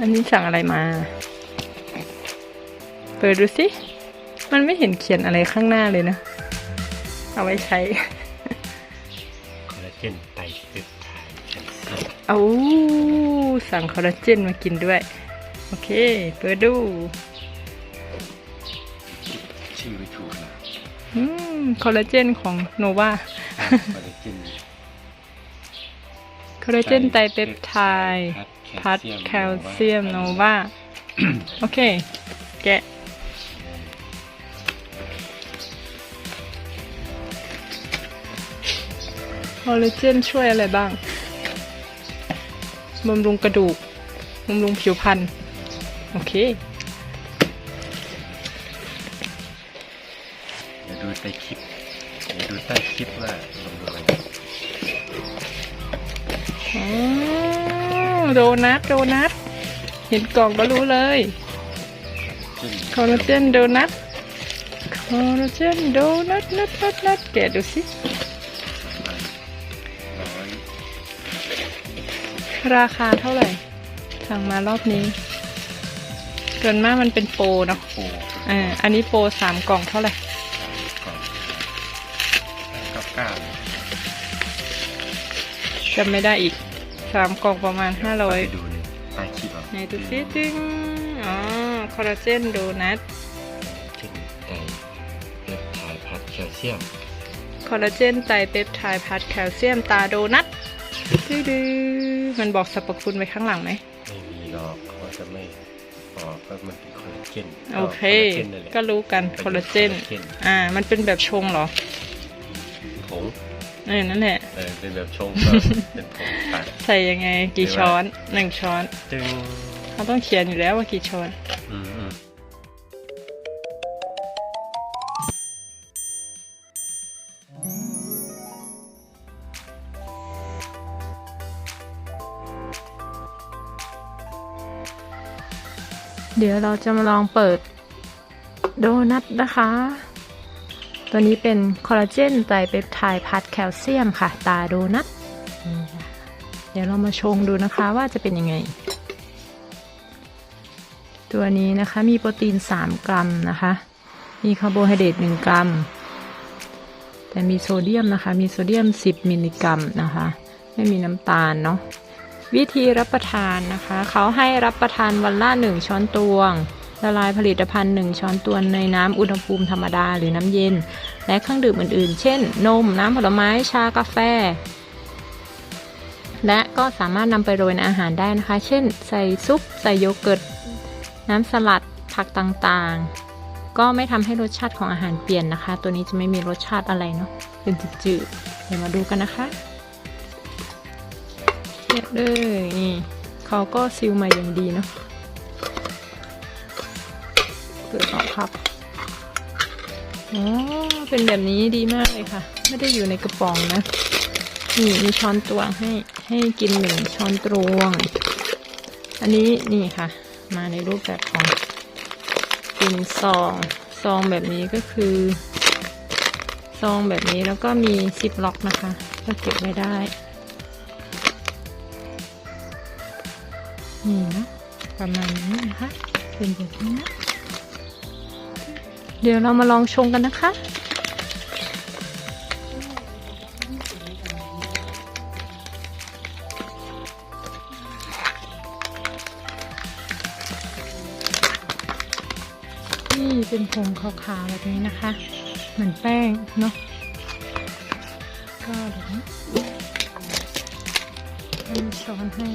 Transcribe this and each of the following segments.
อันนี้สั่งอะไรมา เปิดดูสิ มันไม่เห็นเขียนอะไรข้างหน้าเลยนะ เอาไว้ใช้คอลลาเจนไตเปปไทด์แคลเซียมเอาสั่งคอลลาเจนมากินด้วย โอเค เปิดดู ชื่อไม่ถูกนะอืม คอลลาเจนของโนวาคอลลาเจนคอลลาเจนไตรเปปไทด์ พัดแคลเซียมโนวาโอเค แกะคอลลาเจนช่วยอะไรบ้าง บำรุงกระดูก บำรุงผิวพรรณ โอเค เดี๋ยวดูใต้คลิป เดี๋ยวดูใต้คลิปว่าลงดูอะไรอ๋อ โดนัทโดนัทเห็นกล่องก็รู้เลยคอลลาเจนโดนัทคอลลาเจนโดนัทนัทนัทนัทแกะดูสิร้อยราคาเท่าไหร่สั่งมารอบนี้ส่วนมากมันเป็นโปรเนาะโฟอ่าอันนี้โปรสามกล่องเท่าไหร่ก่อนเก้าเก้าจำไม่ได้อีก สามกล่องประมาณห้าร้อยไปดูในใต้คลิปอะไหนดูสิจึงอ๋อคอลลาเจนโดนัทเจนไตเปปไทด์พัดแคลเซียมคอลลาเจนไตรเปปไทด์พัดแคลเซียมตาโดนัทดื้อๆมันบอกสรรพคุณไว้ข้างหลังไหมไม่มีหรอกเขาจะไม่บอกว่ามันเป็นคอลลาเจนโอเคคอลลาเจนนั่นแหละก็รู้กันคอลลาเจนคอลลาเจนอ่า มันเป็นแบบชงเหรอผง เออนั่นแหละเออเป็นแบบชงก็เป็นผงปั่นใส่ยังไงกี่ช้อนหนึ่งช้อนจึงเขาต้องเขียนอยู่แล้วว่ากี่ช้อนอืมอืมเดี๋ยวเราจะมาลองเปิดโดนัทนะคะ ตัวนี้เป็นคอลลาเจนไตรเปปไทด์พัดแคลเซียมค่ะ ตาโดนัทนี่ค่ะเดี๋ยวเรามาชงดูนะคะว่าจะเป็นยังไง ตัวนี้นะคะมีโปรตีน 3 กรัมนะคะ มีคาร์โบไฮเดรต1กรัม แต่มีโซเดียมนะคะ มีโซเดียม 10 มิลลิกรัมนะคะ ไม่มีน้ำตาลเนาะวิธีรับประทานนะคะ เขาให้รับประทานวันละหนึ่งช้อนตวง ละลายผลิตภัณฑ์หนึ่งช้อนตวงในน้ำอุณหภูมิธรรมดาหรือน้ำเย็น และเครื่องดื่มอื่นๆ เช่น นม น้ำผลไม้ ชากาแฟ และก็สามารถนำไปโรยในอาหารได้นะคะ เช่น ใส่ซุป ใส่โยเกิร์ต น้ำสลัด ผักต่างๆ ก็ไม่ทำให้รสชาติของอาหารเปลี่ยนนะคะ ตัวนี้จะไม่มีรสชาติอะไรเนาะ เป็นจืดๆ เดี๋ยวมาดูกันนะคะเนี่ยเลยนี่เขาก็ซิลมาอย่างดีเนาะ ครับอ๋อเป็นแบบนี้ดีมากเลยค่ะ ไม่ได้อยู่ในกระป๋องนะ นี่มีช้อนตวงให้ให้กินหนึ่งช้อนตวง อันนี้นี่ค่ะ มาในรูปแบบของเป็นซองซองแบบนี้ก็คือซองแบบนี้แล้วก็มีซิปล็อกนะคะ ก็เก็บไว้ได้ นี่นะประมาณนี้นะคะเป็นแบบนี้นะ เดี๋ยวเรามาลองชงกันนะคะ นี่เป็นผงขาวๆแบบนี้นะคะ เหมือนแป้งเนาะก็เดี๋ยวนะให้ช้อนให้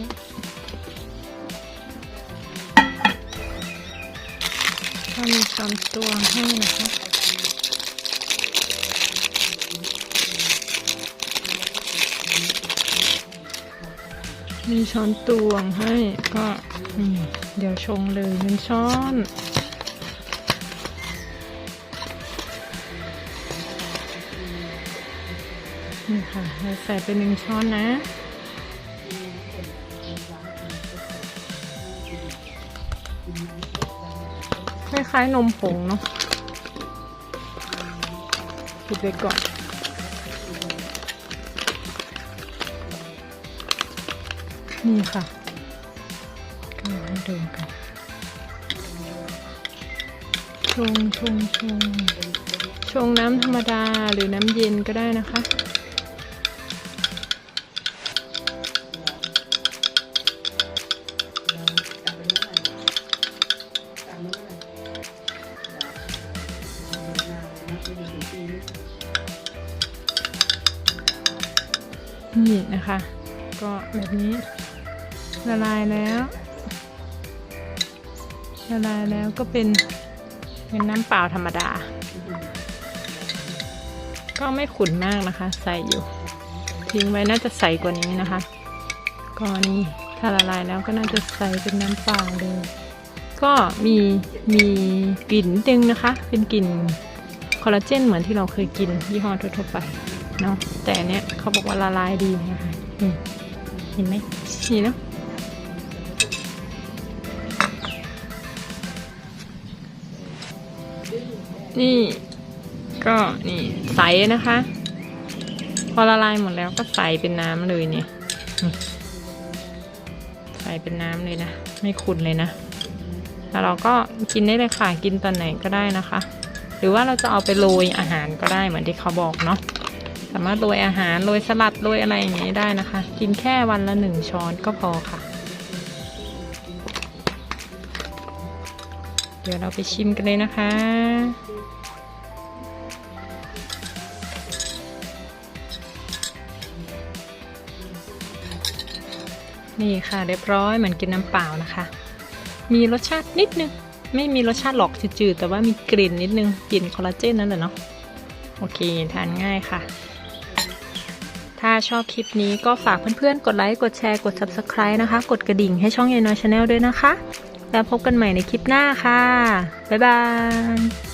ก็มีช้อนตวงให้นะคะมีช้อนตวงให้ก็เดี๋ยวชงเลยหนึ่งช้อนนี่ค่ะใส่ไปหนึ่งช้อนนะ ล้ายๆนมผงเนาะปิดไว้ก่อนนี่ค่ะก็ให้ดูกันชงชงชงชงน้ำธรรมดาหรือน้ำเย็นก็ได้นะคะ นี่นะคะ ก็แบบนี้ละลายแล้วละลายแล้วก็เป็นเป็นน้ำเปล่าธรรมดา ก็ไม่ขุ่นมากนะคะ ใส่อยู่ ทิ้งไว้น่าจะใสกว่านี้นะคะ ก็นี่ถ้าละลายแล้วก็น่าจะใสเป็นน้ำเปล่าเลย ก็มีมีกลิ่นนิดนึงนะคะ เป็นกลิ่น คอลลาเจนเหมือนที่เราเคยกินยี่ห้อทั่วๆไปเนาะแต่อันเนี้ยเขาบอกว่าละลายดีนะคะนี่เห็นไหมนี่เนาะนี่ก็นี่ใสนะคะ พอละลายหมดแล้วก็ใสเป็นน้ำเลยเนี่ยอืมใสเป็นน้ำเลยนะ ไม่ขุ่นเลยนะแล้วเราก็กินได้เลยค่ะ กินตอนไหนก็ได้นะคะ หรือว่าเราจะเอาไปโรยอาหารก็ได้เหมือนที่เขาบอกเนาะสามารถโรยอาหารโรยสลัดโรยอะไรอย่างนี้ได้นะคะ กินแค่วันละหนึ่งช้อนก็พอค่ะ เดี๋ยวเราไปชิมกันเลยนะคะนี่ค่ะเรียบร้อยเหมือนกินน้ำเปล่านะคะ มีรสชาตินิดนึง ไม่มีรสชาติหรอกจืดๆแต่ว่ามีกลิ่นนิดนึงกลิ่นคอลลาเจนนั่นแหละเนาะโอเค ทานง่ายค่ะ ถ้าชอบคลิปนี้ก็ฝากเพื่อนๆ กดไลค์ กดแชร์ กด Subscribe นะคะ กดกระดิ่งให้ช่องยายน้อยชาแนลด้วยนะคะ แล้วพบกันใหม่ในคลิปหน้าค่ะ บ๊ายบาย